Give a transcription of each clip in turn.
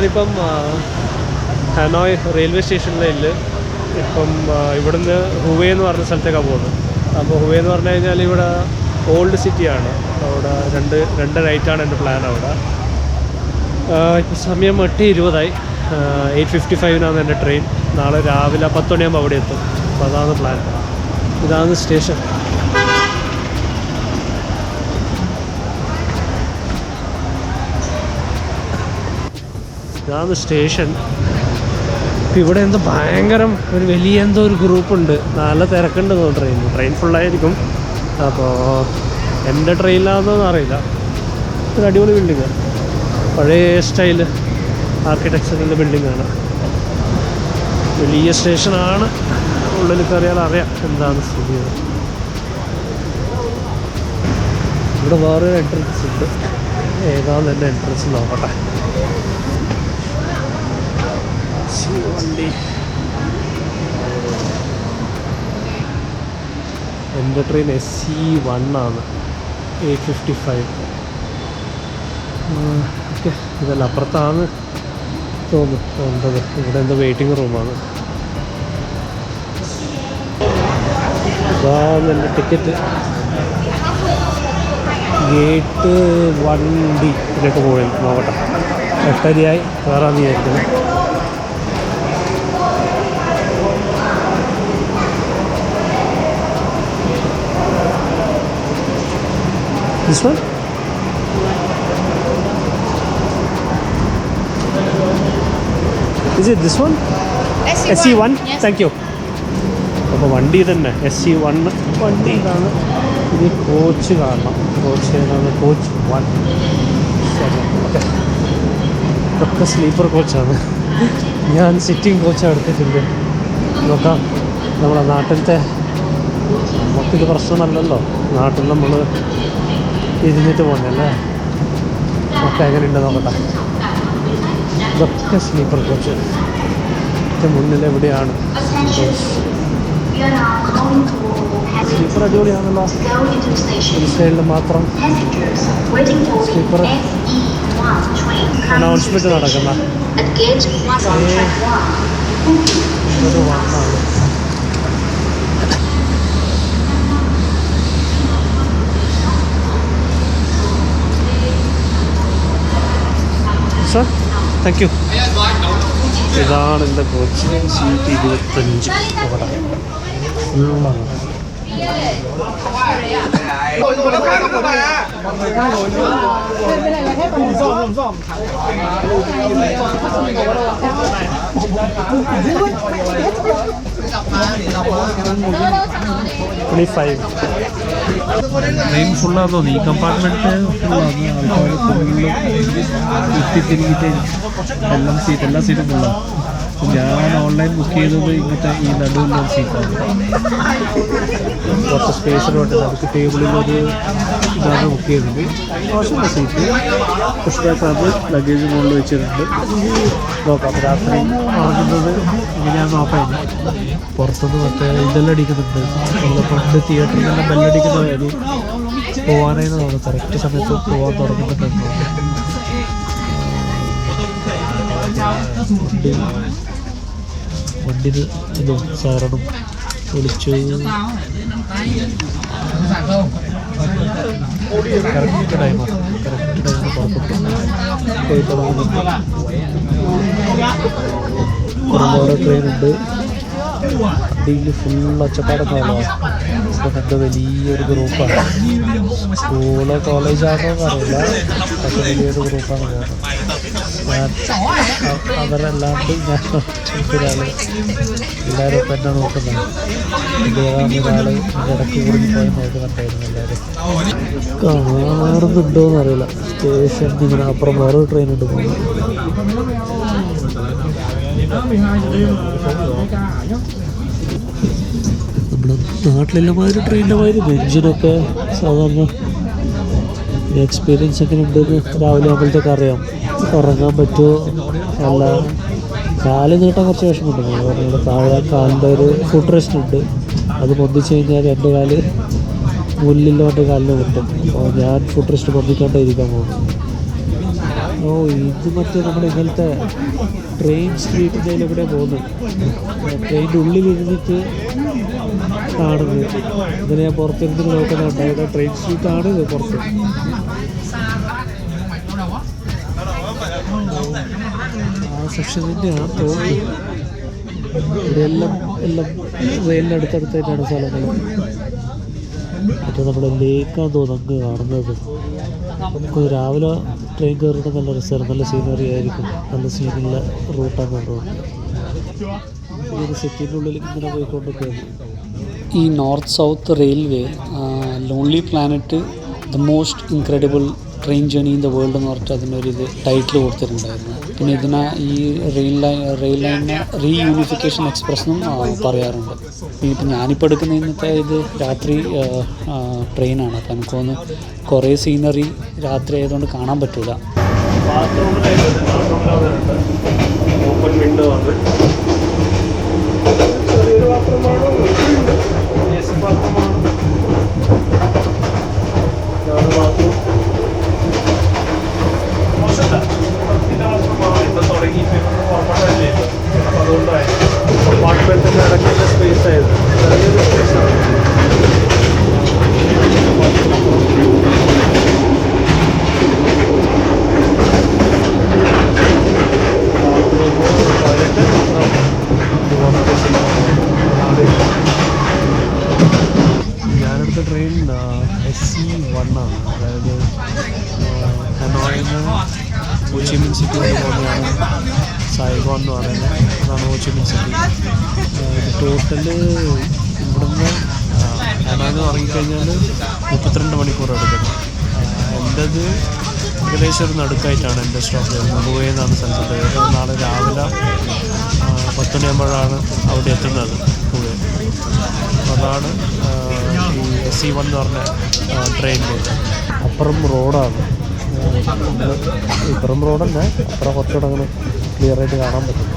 ഞാനിപ്പം Hanoi railway സ്റ്റേഷനിലില്ല ഇപ്പം ഇവിടുന്ന് ഹുവേ എന്ന് പറഞ്ഞ സ്ഥലത്തേക്കാണ് പോകുന്നത്. അപ്പോൾ ഹുവേ എന്ന് പറഞ്ഞു കഴിഞ്ഞാൽ ഇവിടെ ഓൾഡ് സിറ്റിയാണ്. അവിടെ രണ്ട് രണ്ട് നൈറ്റാണ് എന്റെ പ്ലാൻ അവിടെ. ഇപ്പോൾ സമയം എട്ട് ഇരുപതായി. എയ്റ്റ് ഫിഫ്റ്റി ഫൈവിനാണ് എന്റെ ട്രെയിൻ. നാളെ രാവിലെ പത്ത് മണിയാകുമ്പോൾ അവിടെ എത്തും. അപ്പോൾ അതാണ് പ്ലാൻ. ഇതാണ് സ്റ്റേഷൻ. ഇതാണ് സ്റ്റേഷൻ ഇപ്പം ഇവിടെ എന്തോ ഭയങ്കരം ഒരു വലിയ എന്തോ ഒരു ഗ്രൂപ്പുണ്ട് നല്ല തിരക്കുണ്ട് ട്രെയിൻ ട്രെയിൻ ഫുള്ളായിരിക്കും അപ്പോൾ എന്റെ ട്രെയിനിലാണെന്നൊന്നും അറിയില്ല. ഒരു അടിപൊളി ബിൽഡിങ് പഴയ സ്റ്റൈൽ ആർക്കിടെക്ചറിന്റെ ബിൽഡിങ്ങാണ് വലിയ സ്റ്റേഷനാണ് ഉള്ളിൽ കയറിയാൽ അറിയാം എന്താണ് സ്ഥിതി. ഇവിടെ വേറൊരു എൻട്രൻസ് ഉണ്ട്. ഏതാണ് എന്റെ എൻട്രൻസ് നോക്കട്ടെ. വണ്ടി. എന്റെ ട്രെയിൻ എസ് സി വൺ ആണ്. Eight fifty five okay. ഇതല്ല അപ്പുറത്താണ് തോന്നുന്നു ഉണ്ടത് ഇവിടെ എന്തോ വെയിറ്റിംഗ് റൂമാണ് അതാണ് എന്റെ ടിക്കറ്റ് ഗേറ്റ് വൺ ഡി ഇതിലേക്ക് പോയി. നോക്കട്ടെ. എട്ടരയായി. കയറാമെന്ന് വിചാരിക്കുന്നു. This one? Is it this one? S C one thank you അപ്പോൾ വണ്ടി തന്നെ എസ് സി വൺ വണ്ടി ഇതാണ്. ഇനി കോച്ച് കാണണം. കോച്ച് ഏതാണ് കോച്ച് വൺ ഓക്കെ ഇതൊക്കെ സ്ലീപ്പർ കോച്ചാണ് ഞാൻ സിറ്റിംഗ് കോച്ചാണ് എടുത്തിട്ടുണ്ട്. നോക്കാം. നമ്മുടെ നാട്ടിലത്തെ നമുക്കിത് പ്രശ്നമല്ലല്ലോ നാട്ടിൽ നമ്മൾ ഇരുന്നിട്ട് പോകുന്നല്ലേ ഒക്കെ എങ്ങനെയുണ്ട് നോക്കട്ടെ. ഇതൊക്കെ സ്ലീപ്പർ കോച്ച് ഇതിന്റെ മുന്നിൽ എവിടെയാണ്? സ്ലീപ്പർ അടിപൊളിയാണല്ലോ. ഒരു സൈഡിൽ മാത്രം സ്ലീപ്പർ അനൗൺസ്മെന്റ് നടക്കുന്ന. ഒരു വണ്ണാണ് സാർ താങ്ക് യു ഇതാണ് എന്റെ കോച്ച് സീറ്റ് ഇരുപത്തഞ്ച്. ട്രെയിൻ ഫുള്ളാന്ന് തോന്നി ഈ കമ്പാർട്ട്മെന്റ് ഫുള്ളാണ് ആൾക്കാർ ഫുള്ള് കുത്തിത്തിരിഞ്ഞിട്ട് എല്ലാം സീറ്റ് എല്ലാ സീറ്റും ഫുള്ളാണ് ഞാൻ ഓൺലൈൻ ബുക്ക് ചെയ്തത് ഇങ്ങനത്തെ ഈ നടുവിലുള്ള സീറ്റാണ് കുറച്ച് സ്പേസിലോട്ട് നമുക്ക് ടേബിളിലൊരു ഇതാണ് ബുക്ക് ചെയ്തത് മോശമുള്ള സീറ്റ് പുഷ്പക്കാർക്ക് ലഗേജ് മുകളിൽ വെച്ചിട്ടുണ്ട്. നോക്കാം. രാത്രി ഉറങ്ങുന്നത് ഇങ്ങനെയാണ് നോക്കാം. പുറത്തുനിന്ന് മറ്റേ ഇതെല്ലാം അടിക്കുന്നുണ്ട്. നമ്മൾ പണ്ട് തിയേറ്ററിൽ നിന്നെല്ലാം ബെല്ലടിക്കുന്ന കാര്യം പോകാനായി തോന്നുന്നു. കറക്റ്റ് സമയത്ത് പോകാൻ തുടങ്ങുന്നുണ്ട് വണ്ടിയിൽ ഇതും സാറണം വിളിച്ചു. കറക്റ്റ് ടൈമാണ് കറക്റ്റ് ടൈമിന് പുറപ്പെട്ടു പോയി ട്രെയിൻ ഉണ്ട് ട്രെയിനുണ്ട് ഫുൾ ഫുൾ ഒച്ചപ്പാടൊക്കെയാണല്ലോ ഇതൊക്കെ വലിയൊരു ഗ്രൂപ്പാണ് സ്കൂളോ കോളേജാണോ എന്നറിയില്ല പക്ഷെ വലിയൊരു ഗ്രൂപ്പാണ് അ- അവരല്ലാണ്ട് ഞാൻ ഒരാൾ എല്ലാവരും എന്നെ നോക്കുന്നുണ്ട് ഒരാൾ ഇടയ്ക്ക് കൂടി പോയി നോക്കുന്നുണ്ടായിരുന്നു എല്ലാവരും കാണാറുന്നുണ്ടോ എന്നറിയില്ല സ്റ്റേഷൻ ഇങ്ങനെ അപ്പുറം വേറെ ട്രെയിൻ ഉണ്ട് നമ്മുടെ നാട്ടിലെല്ലാം മാതിരി ട്രെയിനിന്റെ മാതിരി ബെഞ്ചിനൊക്കെ സാധാരണ എക്സ്പീരിയൻസ് ഒക്കെ ഉണ്ടെന്ന് രാവിലെ ആകുമ്പോഴത്തേക്ക് അറിയാം. ഉറങ്ങാൻ പറ്റുമോ? അല്ല. കാൽ നീട്ടാൻ കുറച്ച് വിഷമമുണ്ട്. കാരണം താഴെ കാലിന്റെ ഒരു ഫുഡ് റെസ്റ്റ് ഉണ്ട്. അത് പൊന്തിച്ച് കഴിഞ്ഞാൽ എന്റെ കാൽ മുല്ലില്ലാണ്ട് കാലിന് കിട്ടും അപ്പോൾ ഞാൻ ഫുഡ് റെസ്റ്റ് പൊന്തിക്കാണ്ട് ഇരിക്കാൻ പോകുന്നു. ഓ ഇത് മറ്റേ നമ്മുടെ ഇങ്ങനത്തെ ട്രെയിൻ സ്ട്രീറ്റിന്റെ ഇവിടെ പോകുന്നത്? ട്രെയിനിന്റെ ഉള്ളിൽ ഇരുന്നിട്ട് കാണുന്നത്. ഇതിനെ ഞാൻ പുറത്തിരുന്നിട്ട് നോക്കുന്നുണ്ട് ഇവിടെ ട്രെയിൻ സ്ട്രീറ്റ് ആണ് ഇത് പുറത്ത്. സെക്ഷൻ തന്നെയാണ് തോന്നുന്നത് ഇവിടെ എല്ലാം എല്ലാം റെയിലിന്റെ അടുത്തടുത്തായിട്ടാണ് സ്ഥലങ്ങൾ മറ്റേ നമ്മുടെ ലേക്കാന്ന് തോന്നുന്നു അങ്ങ് കാണുന്നത്. നമുക്ക് രാവിലെ ട്രെയിൻ കയറിയിട്ട് നല്ല രസമാണ്. നല്ല സീനറി ആയിരിക്കും. നല്ല സീനുള്ള റൂട്ടാണ് തോന്നുന്നത് ഒരു സിറ്റിന്റെ ഇങ്ങനെ പോയിക്കൊണ്ടൊക്കെയാണ് ഈ north south railway Lonely Planet the most incredible train journey in the world എന്ന് പറഞ്ഞിട്ട് അതിനൊരു ഇത് ടൈറ്റിൽ കൊടുത്തിട്ടുണ്ടായിരുന്നു. പിന്നെ ഇതിനെ ഈ റെയിൽ ലൈൻ റെയിൽ ലൈനിനെ റീയൂണിഫിക്കേഷൻ എക്സ്പ്രസ് എന്നും പറയാറുണ്ട്. ഇപ്പം ഞാനിപ്പോൾ എടുക്കുന്ന ഇന്നത്തെ ഇത് രാത്രി ട്രെയിനാണ് അപ്പം എനിക്ക് തോന്നുന്നു കുറേ സീനറി രാത്രി ആയതുകൊണ്ട് കാണാൻ പറ്റില്ല ഓപ്പൺ വിൻഡോ ആണ്. रहा है अपार्टमेंट में रखेंगे स्पेस है ഒരു നടുക്കായിട്ടാണ് എന്റെ സ്റ്റോപ്പ് മുംബൈ എന്നാണ് സ്ഥലത്ത് നാളെ രാവിലെ പത്ത് മണിയാകുമ്പോഴാണ് അവിടെ എത്തുന്നത് മുംബൈ അതാണ് ഈ എസ് സി വൺ എന്ന് പറഞ്ഞ ട്രെയിനിന്റെ അപ്പുറം റോഡാണ്. ഇപ്പുറം റോഡല്ല അപ്പുറം കുറച്ചുകൂടെ അങ്ങനെ ക്ലിയർ ആയിട്ട് കാണാൻ പറ്റും.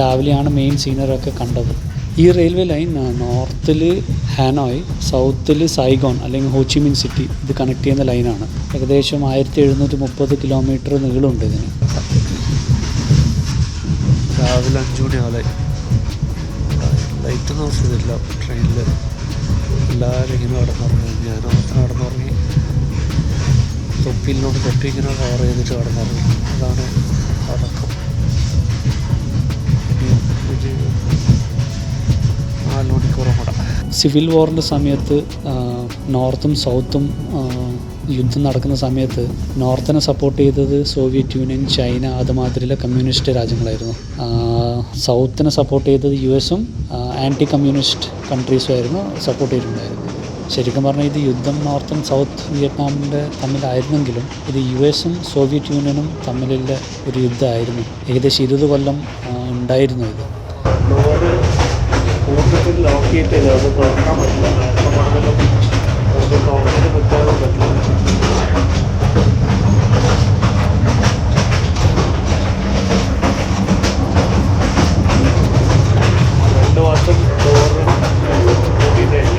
രാവിലെയാണ് മെയിൻ സീനറൊക്കെ കണ്ടത്. ഈ റെയിൽവേ ലൈൻ നോർത്തിൽ ഹാനോയ് സൗത്തിൽ സൈഗോൺ അല്ലെങ്കിൽ ഹോച്ചിമിൻ സിറ്റി ഇത് കണക്ട് ചെയ്യുന്ന ലൈനാണ് ഏകദേശം ആയിരത്തി എഴുന്നൂറ്റി മുപ്പത് കിലോമീറ്റർ നീളമുണ്ട് ഇതിന്. രാവിലെ അഞ്ചു മണിയാളെ ലൈറ്റ് നോക്കിയതില്ല ട്രെയിനിൽ എല്ലാവരും ഇങ്ങനെ കിടന്നുറങ്ങി ഞാനും കിടന്നുറങ്ങി തൊപ്പിയിലോട്ട് തൊപ്പി ഇങ്ങനെ കവർ ചെയ്തിട്ട് കടന്നിറങ്ങി അതാണ് അടക്കം സിവിൽ വാറിന്റെ സമയത്ത് നോർത്തും സൗത്തും യുദ്ധം നടക്കുന്ന സമയത്ത് നോർത്തിനെ സപ്പോർട്ട് ചെയ്തത് സോവിയറ്റ് യൂണിയൻ ചൈന അതുമാതിരിയുള്ള കമ്മ്യൂണിസ്റ്റ് രാജ്യങ്ങളായിരുന്നു. സൗത്തിനെ സപ്പോർട്ട് ചെയ്തത് യു എസും ആന്റി കമ്മ്യൂണിസ്റ്റ് കൺട്രീസും ആയിരുന്നു സപ്പോർട്ട് ചെയ്തിട്ടുണ്ടായിരുന്നത്. ശരിക്കും പറഞ്ഞാൽ ഇത് യുദ്ധം നോർത്തും സൗത്ത് വിയറ്റ്നാമിന്റെ തമ്മിലായിരുന്നെങ്കിലും ഇത് യു എസും സോവിയറ്റ് യൂണിയനും തമ്മിലുള്ള ഒരു യുദ്ധമായിരുന്നു. ഏകദേശം ഇരുപത് കൊല്ലം ഉണ്ടായിരുന്നു ഇത്. ലോക്ക് ചെയ്തിട്ടില്ല അത് തുറക്കാൻ പറ്റില്ല. നേരത്തെ പറഞ്ഞല്ലോ അത് തുറന്നിട്ട് കുത്താനും പറ്റില്ല രണ്ട് വർഷം ഡോറ് കൂട്ടിയിട്ടില്ല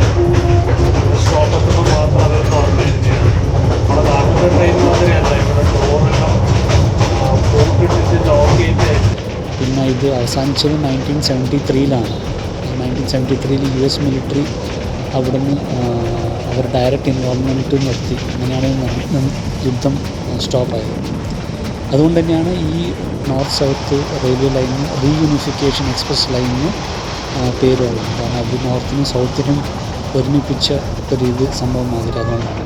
സ്റ്റോപ്പ് എത്തുമ്പോൾ മാത്രം അത് തുറന്നിരുന്നതാണ് നമ്മുടെ നാട്ടിലെ ട്രെയിൻ മാതിരിയല്ല ഇവിടെ ഡോറെല്ലാം കൂട്ടിട്ടിട്ട് ലോക്ക് ചെയ്തിട്ടായിരുന്നു പിന്നെ ഇത് അവസാനിച്ചത് നയന്റീൻ സെവന്റി ത്രീയിലാണ് സെവന്റി ത്രീയിൽ യു എസ് മിലിറ്ററി അവിടുന്ന് അവർ ഡയറക്റ്റ് ഇൻവോൾവ്മെന്റ് നിർത്തി അങ്ങനെയാണ് യുദ്ധം സ്റ്റോപ്പായത് അതുകൊണ്ട് തന്നെയാണ് ഈ നോർത്ത് സൗത്ത് റെയിൽവേ ലൈനിന് റീയൂണിഫിക്കേഷൻ എക്സ്പ്രസ് ലൈനിന് പേര് പറയുന്നത് കാരണം അത് നോർത്തിനും സൗത്തിനും ഒരുമിപ്പിച്ച ഒരു ഇത് സംഭവം മാതിരി അതുകൊണ്ടാണ്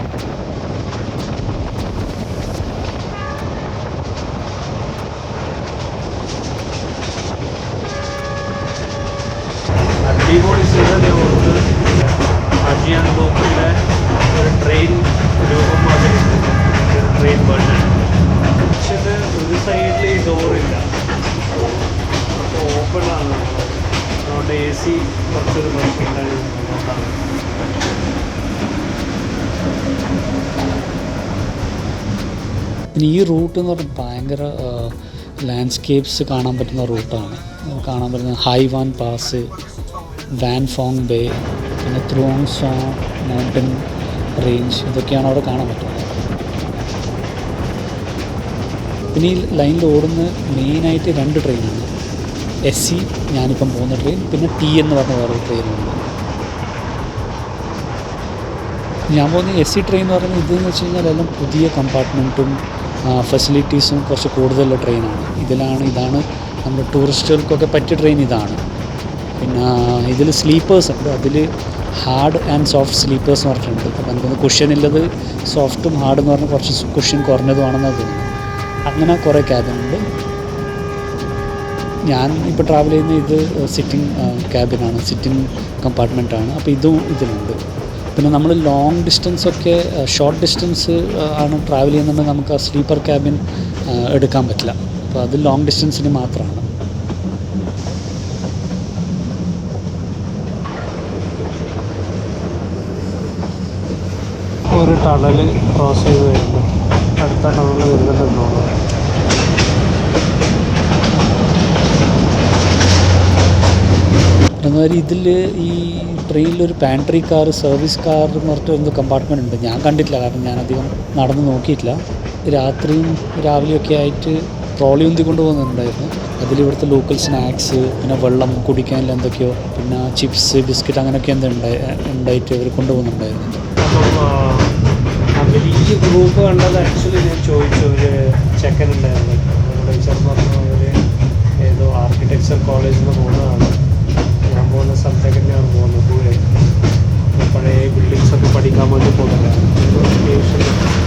അടിപൊളി സീനറി ഓർത്ത് അജിയാൻ ബ്ലോക്കിലെ ഒരു ട്രെയിൻ രൂപം മാതിരി ഒരു ട്രെയിൻ വേർഷൻ പക്ഷേ ഒരു സൈഡിൽ ഈ ഡോറില്ല ഓപ്പൺ ആണ്. അതുകൊണ്ട് എ സി കുറച്ചൊരു പിന്നെ ഈ റൂട്ട് എന്ന് പറഞ്ഞാൽ ഭയങ്കര ലാൻഡ്സ്കേപ്സ് കാണാൻ പറ്റുന്ന റൂട്ടാണ് കാണാൻ പറ്റുന്ന Hai Van Pass Van Phong Bay പിന്നെ ത്രോങ് സോങ് മൗണ്ടൻ റേഞ്ച് ഇതൊക്കെയാണ് അവിടെ കാണാൻ പറ്റുന്നത്. പിന്നെ ഈ ലൈനിൽ ഓടുന്ന മെയിനായിട്ട് രണ്ട് ട്രെയിനാണ്. എസ് സി ഞാനിപ്പം പോകുന്ന ട്രെയിൻ പിന്നെ ടി എന്ന് പറഞ്ഞ വേറൊരു ട്രെയിനുണ്ട് ഞാൻ പോകുന്ന എസ് സി ട്രെയിൻ എന്ന് പറയുന്നത് ഇതെന്ന് വെച്ച് കഴിഞ്ഞാൽ എല്ലാം പുതിയ കമ്പാർട്ട്മെന്റും ഫെസിലിറ്റീസും കുറച്ച് കൂടുതലുള്ള ട്രെയിനാണ്. ഇതിലാണ് ഇതാണ് നമ്മുടെ ടൂറിസ്റ്റുകൾക്കൊക്കെ പറ്റിയ ട്രെയിൻ ഇതാണ്. പിന്നെ ഇതിൽ സ്ലീപ്പേഴ്സ് ഉണ്ട്. അതിൽ ഹാർഡ് ആൻഡ് സോഫ്റ്റ് സ്ലീപ്പേഴ്സ് എന്ന് പറഞ്ഞിട്ടുണ്ട്. അപ്പോൾ നമുക്കൊന്ന് കുഷ്യൻ ഉള്ളത് സോഫ്റ്റും ഹാർഡ് എന്ന് പറഞ്ഞാൽ കുറച്ച് കുഷ്യൻ കുറഞ്ഞതുമാണെന്നാണ് തോന്നുന്നത്. അങ്ങനെ കുറേ ക്യാബിനുണ്ട് ഞാൻ ഇപ്പോൾ ട്രാവൽ ചെയ്യുന്ന ഇത് സിറ്റിംഗ് ക്യാബിനാണ് സിറ്റിംഗ് കമ്പാർട്ട്മെന്റാണ് അപ്പോൾ ഇതും ഇതിലുണ്ട്. പിന്നെ നമ്മൾ ലോങ് ഡിസ്റ്റൻസ് ഒക്കെ ഷോർട്ട് ഡിസ്റ്റൻസ് ആണ് ട്രാവൽ ചെയ്യുന്നുണ്ടെങ്കിൽ നമുക്ക് ആ സ്ലീപ്പർ ക്യാബിൻ എടുക്കാൻ പറ്റില്ല. അപ്പോൾ അത് ലോങ് ഡിസ്റ്റൻസിന് മാത്രമാണ് ഒരു ടണൽ ക്രോസ് ചെയ്ത് വരുന്നു. അടുത്ത ടണൽ വരുന്നുണ്ടെന്ന് തോന്നുന്നു അതുമാതിരി ഇതിൽ ഈ ട്രെയിനിലൊരു പാൻട്രി കാർ സർവീസ് കാർ എന്ന് പറഞ്ഞിട്ട് കമ്പാർട്ട്മെന്റ് ഉണ്ട്. ഞാൻ കണ്ടിട്ടില്ല. കാരണം ഞാൻ അധികം നടന്ന് നോക്കിയിട്ടില്ല. രാത്രിയും രാവിലെയൊക്കെ ആയിട്ട് ട്രോളി ഉന്തി കൊണ്ടുപോകുന്നുണ്ടായിരുന്നു. അതിൽ ഇവിടുത്തെ ലോക്കൽ സ്നാക്സ് പിന്നെ വെള്ളം കുടിക്കാനുള്ള എന്തൊക്കെയോ പിന്നെ ചിപ്സ് ബിസ്ക്കറ്റ് അങ്ങനെയൊക്കെ എന്തോ ഉണ്ടായി ഉണ്ടായിട്ട് ഇവർ കൊണ്ടുപോകുന്നുണ്ടായിരുന്നു. വലിയ ഗ്രൂപ്പ് കണ്ടത് ആക്ച്വലി ഞാൻ ചോദിച്ചു. ഒരു ചെക്കൻ ഉണ്ടായിരുന്നു. ചെറുപ്പം ഏതോ ആർക്കിടെക്ചർ കോളേജിൽ നിന്ന് പോകുന്നതാണ്. പോകുന്ന സ്ഥലത്തേക്ക് തന്നെയാണ് പോകുന്നത്. ദൂരെ പഴയ ബിൽഡിങ്സൊക്കെ പഠിക്കാൻ വേണ്ടി പോകുന്നതാണ്.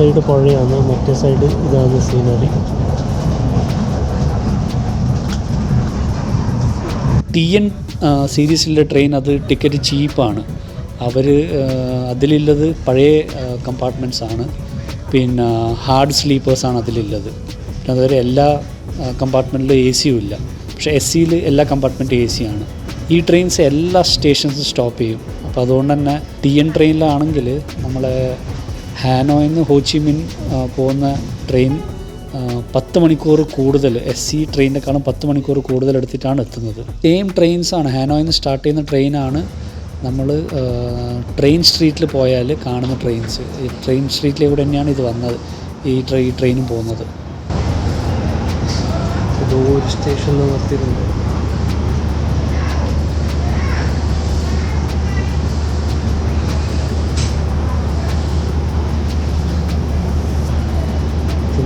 സൈഡ് പുഴയാണ്. മറ്റേ സൈഡ് ഇതാണ് സീനറി ടി എൻ സീരീസിലെ ട്രെയിൻ അത് ടിക്കറ്റ് ചീപ്പാണ് അവർ അതിലുള്ളത് പഴയ കമ്പാർട്ട്മെന്റ്സ് ആണ്. പിന്നെ ഹാർഡ് സ്ലീപ്പേഴ്സാണ് അതിലുള്ളത്. അതുവരെ എല്ലാ കമ്പാർട്ട്മെന്റിലും എ സിയും ഇല്ല. പക്ഷേ എസ് സിയിൽ എല്ലാ കമ്പാർട്ട്മെന്റും എ ആണ്. ഈ ട്രെയിൻസ് എല്ലാ സ്റ്റേഷൻസും സ്റ്റോപ്പ് ചെയ്യും. അപ്പോൾ അതുകൊണ്ട് തന്നെ ടി എൻ ട്രെയിനിലാണെങ്കിൽ നമ്മളെ ഹാനോയിൽ നിന്ന് ഹോച്ചിമിൻ പോകുന്ന ട്രെയിൻ പത്ത് മണിക്കൂർ കൂടുതൽ എസ് സി ട്രെയിനിനെക്കാളും പത്ത് മണിക്കൂർ കൂടുതൽ എടുത്തിട്ടാണ് എത്തുന്നത്. സെയിം ട്രെയിൻസാണ് ഹാനോയിൽ നിന്ന് സ്റ്റാർട്ട് ചെയ്യുന്ന ട്രെയിനാണ് നമ്മൾ ട്രെയിൻ സ്ട്രീറ്റിൽ പോയാൽ കാണുന്ന ട്രെയിൻസ്. ഈ ട്രെയിൻ സ്ട്രീറ്റിലൂടെ തന്നെയാണ് ഇത് വന്നത് ഈ ട്രെയിൻ ട്രെയിനും പോകുന്നത്. സ്റ്റേഷനിൽ നിർത്തിയിട്ടുണ്ട്.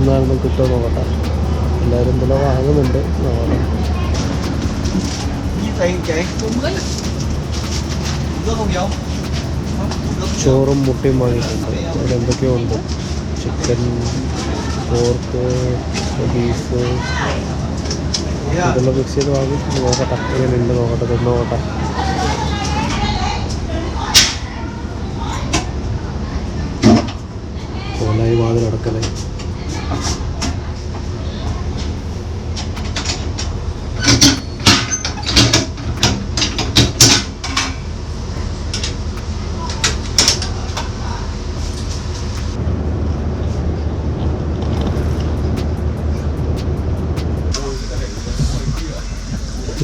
തിന്നായിരുന്നു കിട്ടുമോ നോക്കട്ടെ എല്ലാവരും വില വാങ്ങുന്നുണ്ട് നോക്കട്ടെ ചോറും മുട്ടയും വാങ്ങിയിട്ടുണ്ട്. അവിടെ എന്തൊക്കെയോ ഉണ്ട്. ചിക്കൻ പോർക്ക് ബീഫ് ഇതെല്ലാം മിക്സ് ചെയ്ത് വാങ്ങി. നോക്കട്ടെ അങ്ങനെ ഉണ്ട് നോക്കട്ടെ തിന്ന് നോക്കട്ടെ. കോലായി വാതിൽ അടക്കലേ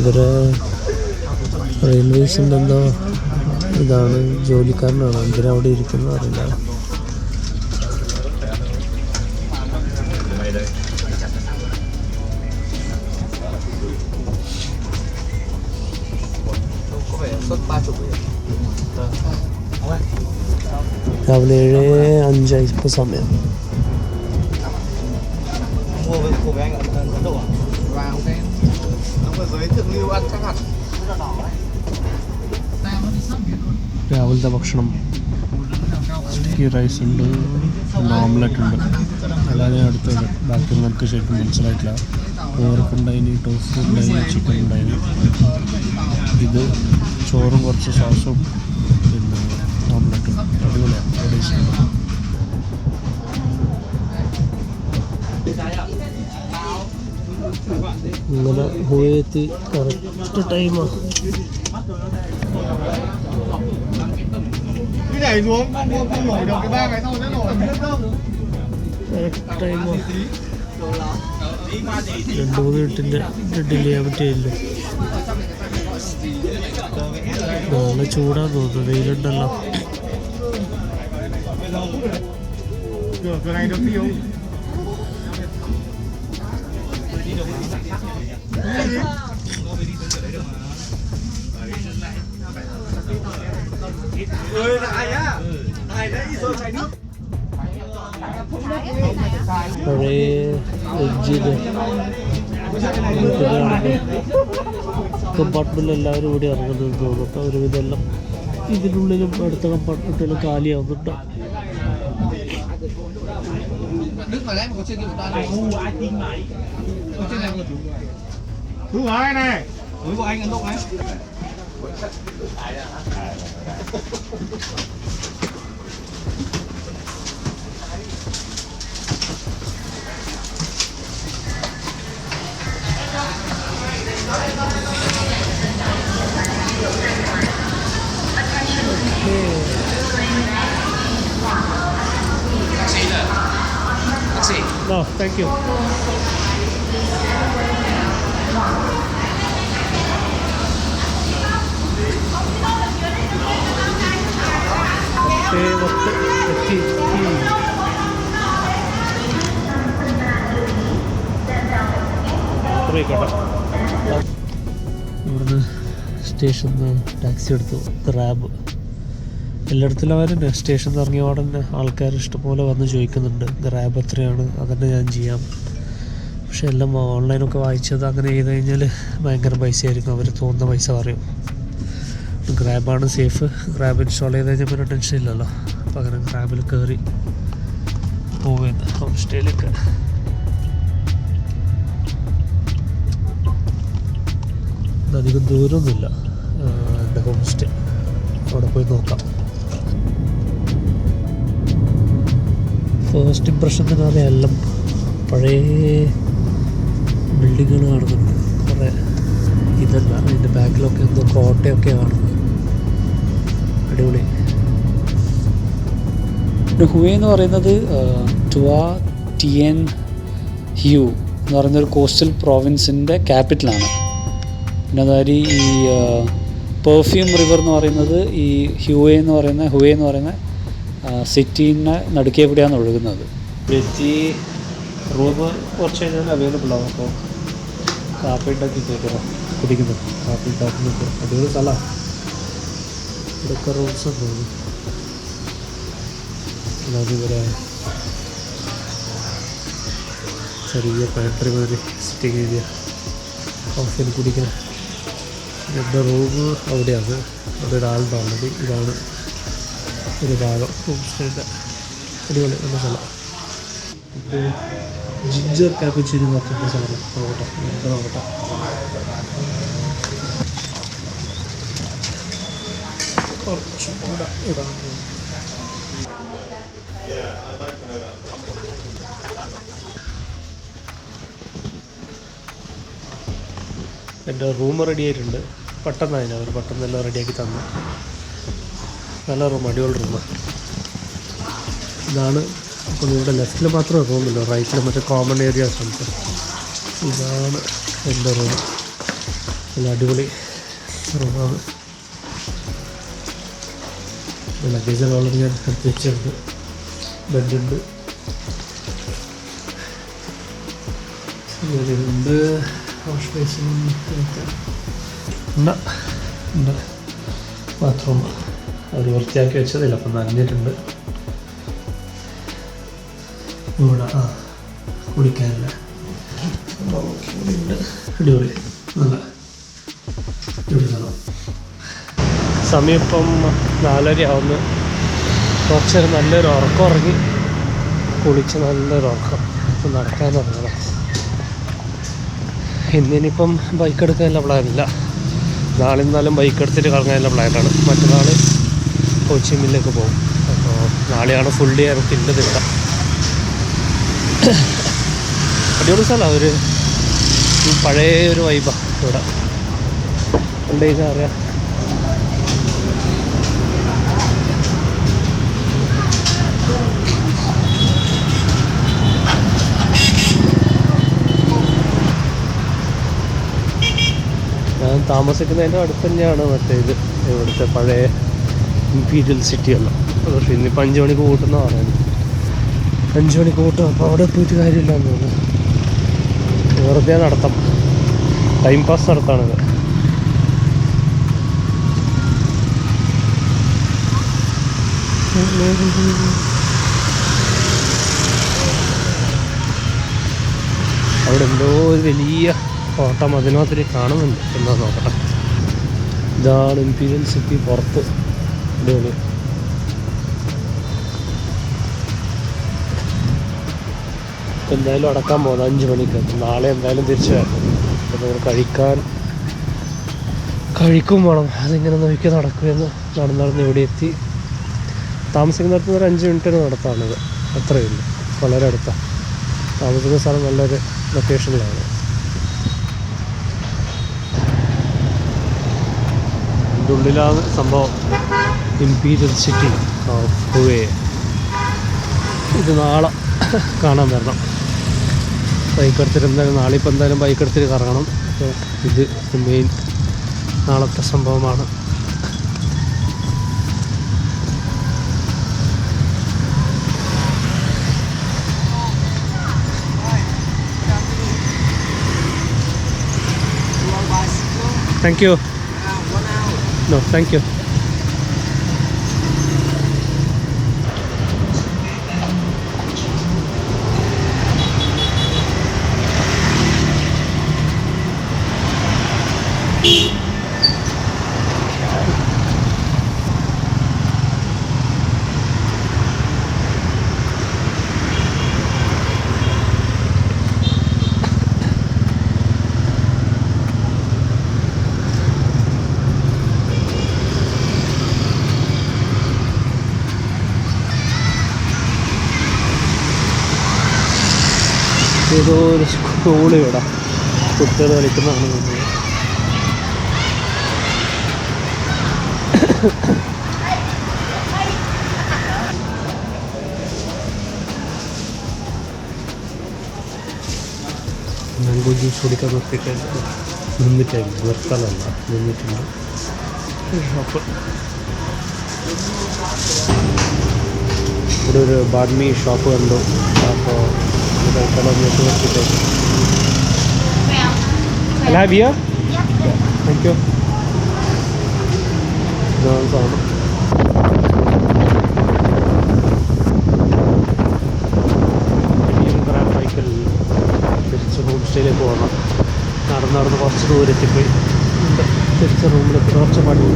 ഇവർ റെയിൽവേസിന്റെ എന്തോ ഇതാണ് ജോലിക്കാരനാണ് എന്തിനാ അവിടെ ഇരിക്കുന്നത് അറിയില്ല രാവിലെ ഏഴ് അഞ്ചായി ഇപ്പോൾ സമയം mua với cô bé anh ở giới thượng lưu ăn chắc hẳn രാവിലത്തെ ഭക്ഷണം. സ്റ്റിക്കി റൈസ് ഉണ്ട് പിന്നെ ഓംലെറ്റ് ഉണ്ട്. അല്ലാതെ അടുത്തത് ബാക്കി നമുക്ക് ശരിക്കും മനസ്സിലായിട്ടില്ല. പോർക്കുണ്ടായിന് ടോസ്റ്റ് ഉണ്ടായിന് ചിക്കൻ ഉണ്ടായിന്. ഇത് ചോറും കുറച്ച് സോസും പിന്നെ ഓംലെറ്റും അടിപൊളിയാണ് cái പോയെത്തി nó nổi കറക്റ്റ് ടൈമാണ് രണ്ട് മൂന്ന് മിനിറ്റിന്റെ ഡിലേ ചെയ്യാൻ പറ്റിയല്ലോ നല്ല ചൂടാന്ന് തോന്നുന്നു വെയിലുണ്ടല്ലോ. കമ്പാർട്ട്മെന്റിൽ എല്ലാവരും ഇവിടെ ഇറങ്ങുന്നത് തോന്നുന്നു. അപ്പോൾ ഒരുവിധം എല്ലാം ഇതിനുള്ളിലും അടുത്ത കമ്പാർട്ട്മെന്റിലും കാലിയാവുന്നുണ്ട്. Nước Đúng rồi này. Túi của anh Ấn Độ ấy. Taxi. No, thank you. ഇവിടുന്ന് സ്റ്റേഷനിൽ ടാക്സി എടുത്തു. റാബ് എല്ലായിടത്തും തന്നെ സ്റ്റേഷനിൽ ഇറങ്ങിയ ഉടനെ ആൾക്കാർ ഇഷ്ടംപോലെ വന്ന് ചോദിക്കുന്നുണ്ട്. റാബ് എത്രയാണ്? അതന്നെ ഞാൻ ചെയ്യാം. പക്ഷെ എല്ലാം ഓൺലൈനൊക്കെ വായിച്ചത് അങ്ങനെ ചെയ്ത് കഴിഞ്ഞാൽ ഭയങ്കര പൈസയായിരിക്കും. അവർ തോന്നുന്ന പൈസ പറയും. ഗ്രാബാണ് സേഫ് ഗ്രാബ് ഇൻസ്റ്റാൾ ചെയ്ത് കഴിഞ്ഞാൽ പിന്നെ ടെൻഷൻ ഇല്ലല്ലോ. അപ്പം അങ്ങനെ ഗ്രാബിൽ കയറി പോവുകയാണ് ഹോം സ്റ്റേയിലേക്ക് അധികം ദൂരമൊന്നുമില്ല എന്റെ ഹോം സ്റ്റേ അവിടെ പോയി നോക്കാം. ഫസ്റ്റ് ഇമ്പ്രഷൻ തന്നെ എല്ലാം പഴയ ബിൽഡിങ്ങുകൾ കാണുന്നുണ്ട്. കുറേ ഇതല്ല അതിന്റെ ബാക്കിലൊക്കെ എന്തോ കോട്ടയൊക്കെ കാണുന്നത് അടിപൊളി. ഹുവേ എന്ന് പറയുന്നത് ടുവ ടിയൻ ഹ്യൂ എന്ന് പറയുന്ന ഒരു കോസ്റ്റൽ പ്രോവിൻസിന്റെ ക്യാപിറ്റലാണ് പിന്നെ അതായത് ഈ പെർഫ്യൂം റിവർ എന്ന് പറയുന്നത് ഈ ഹ്യൂവേ എന്ന് പറയുന്ന ഹുവേ എന്ന് പറയുന്ന സിറ്റീനെ നടുക്കേ കൂടിയാണ് ഒഴുകുന്നത്. റൂമ് കുറച്ച് കഴിഞ്ഞാൽ അവൈലബിൾ ആവും. അപ്പോൾ കാപ്പി ഉണ്ടാക്കി കുടിക്കുന്നത്. കാപ്പി ഉണ്ടാക്കുന്നത് അതൊരു സ്ഥലമാണ്. ഇവിടെയൊക്കെ റൂൾസ് ഉണ്ട്. തോന്നുന്നു അല്ലാതെ ഇവരെ ചെറിയ ഫാക്ടറി മാതിരി സിറ്റിംഗ് ഏരിയ കോഫിയിൽ കുടിക്കാൻ. എന്റെ റൂം അവിടെയാണ്. അവിടെ ഒരാളുണ്ട് ഓൾറെഡി ഇതാണ് ഒരു ഭാഗം. ഹോം സ്റ്റേന്റെ അടിപൊളി. നല്ല സ്ഥലം. ഇപ്പോൾ ജിഞ്ചർ കാപ്പിച്ചിരി നോക്കുന്ന സാധനം. നോക്കട്ടെ കുറച്ചും കൂടെ ഇടാൻ എന്റെ റൂം റെഡി ആയിട്ടുണ്ട്. പെട്ടെന്ന് അതിന് അവർ പെട്ടെന്ന് എല്ലാം റെഡിയാക്കി തന്നു. നല്ല റൂം അടിപൊളി റൂമാണ് ഇതാണ് അപ്പോൾ ഇവിടെ ലെഫ്റ്റിൽ മാത്രമേ റൂമില്ല റൈറ്റിൽ മറ്റേ കോമൺ ഏരിയാസ് ഉണ്ട്. ഇതാണ് എന്റെ റൂം നല്ല അടിപൊളി റൂമാണ് ലഗേജ് ഓൾറെഡി ഞാൻ എടുത്ത് വെച്ചിട്ടുണ്ട് ബെഡുണ്ട്. ഉണ്ട് വാഷ് ബേസിൻ ഉണ്ട്. ഉണ്ട്. ബാത്റൂം. അവർ വൃത്തിയാക്കി വെച്ചതില്ല അപ്പം നനഞ്ഞിട്ടുണ്ട്. ഇവിടെ ആ കുടിക്കാനില്ല അടിപൊളി. നല്ല. അടിപൊളി സ്ഥലം സമയം ഇപ്പം നാലര ആവുന്നു. കുറച്ച് നല്ലൊരു ഉറക്കം ഉറങ്ങി. കുളിച്ച് നല്ലൊരു ഉറക്കം. ഇപ്പം നടക്കാൻ തുടങ്ങണം ഇന്നിനിപ്പം ബൈക്ക് എടുക്കാനുള്ള പ്ലാനില്ല നാളെ നിന്നാലും ബൈക്ക് എടുത്തിട്ട് കറങ്ങാനുള്ള പ്ലാനാണ് മറ്റന്നാൾ കോച്ചിങ്ങിലേക്ക് പോകും. അപ്പോൾ നാളെയാണ് ഫുൾ ഡേ എനിക്ക് ഇല്ല അടിപൊളി സ്ഥലമാണ് ഒരു പഴയ ഒരു വൈബാണ് ഇവിടെ. എന്താ അറിയാം? ഞാൻ താമസിക്കുന്നതിന്റെ അടുത്ത് തന്നെയാണ് മറ്റേ ഇത്. ഇവിടുത്തെ പഴയ ഇമ്പീരിയൽ സിറ്റിയെല്ലാം പക്ഷേ ഇന്നിപ്പോൾ അഞ്ച് മണിക്ക് കൂട്ടുന്ന പറയുന്നത് അഞ്ച് മണിക്ക് കൂട്ടും. അപ്പോൾ അവിടെ പോയിട്ട് കാര്യമില്ല എന്ന് തോന്നുന്നു. വെറുതെ നടത്താം. ടൈം പാസ് നടത്താണിത് അവിടെ എന്തോ ഒരു വലിയ കോട്ടം അതിനകത്ത് കാണുന്നുണ്ട്. എന്താ നോക്കട്ടെ. ഇതാണ് ഇമ്പീരിയൽ സിറ്റി പുറത്ത്. അടിപൊളി എന്തായാലും അടക്കാൻ പോകുന്നത് അഞ്ച് മണിക്ക്. നാളെ എന്തായാലും തിരിച്ചു വരണം. അപ്പം നിങ്ങൾ കഴിക്കാൻ കഴിക്കും വേണം. അതിങ്ങനെ നോക്കി നടക്കുമെന്ന് നടന്ന് നടന്ന് ഇവിടെ എത്തി. താമസിക്കുന്നിടത്ത് നിന്ന് ഒരു അഞ്ച് മിനിറ്റിന് നടത്താണിത്. അത്രയേ ഉള്ളൂ. വളരെ അടുത്താണ്. താമസിക്കുന്ന സ്ഥലം നല്ലൊരു ലൊക്കേഷനിലാണ് ഇതിന്റെ ഉള്ളിലാണ് സംഭവം. ഇമ്പീരിയൽ സിറ്റി ഓഫ് ഹുവേ ഇത് നാളെ കാണാൻ വരണം. ബൈക്ക് എടുത്തിട്ട് എന്തായാലും നാളെ ഇപ്പം എന്തായാലും ബൈക്ക് എടുത്തിട്ട് കറങ്ങണം. അപ്പോൾ ഇത് മെയിൻ നാളത്തെ സംഭവമാണ്. Thank you no thank you ഏതോ ഒരു സ്കൂൾ ഇവിടെ. കുട്ടികൾ കളിക്കുന്നതാണ് തോന്നുന്നത് മാംഗോ ജ്യൂസ് കുടിക്കാൻ നിർത്തിയിട്ട് നിന്നിട്ടായിരുന്നു നിർത്തലല്ല നിന്നിട്ടുണ്ട്. ഷോപ്പ് ഇവിടെ ഒരു ബാഡ്മി ഷോപ്പ് കണ്ടു. അപ്പോൾ ഇത് കഴിക്കണം എന്ന് നിർത്തിയിട്ട് അല്ല ബിയ താങ്ക് യു ഇതാണ് സാധനം ഇനിയും ഗ്രാൻഡ് ബൈക്കിൽ തിരിച്ച് സ്റ്റേയിലേക്ക് പോകണം നടന്ന് നടന്ന് കുറച്ച് ദൂരത്തിൽ പോയി ഉണ്ട് തിരിച്ച് റൂമിലെത്തി കുറച്ച് പണി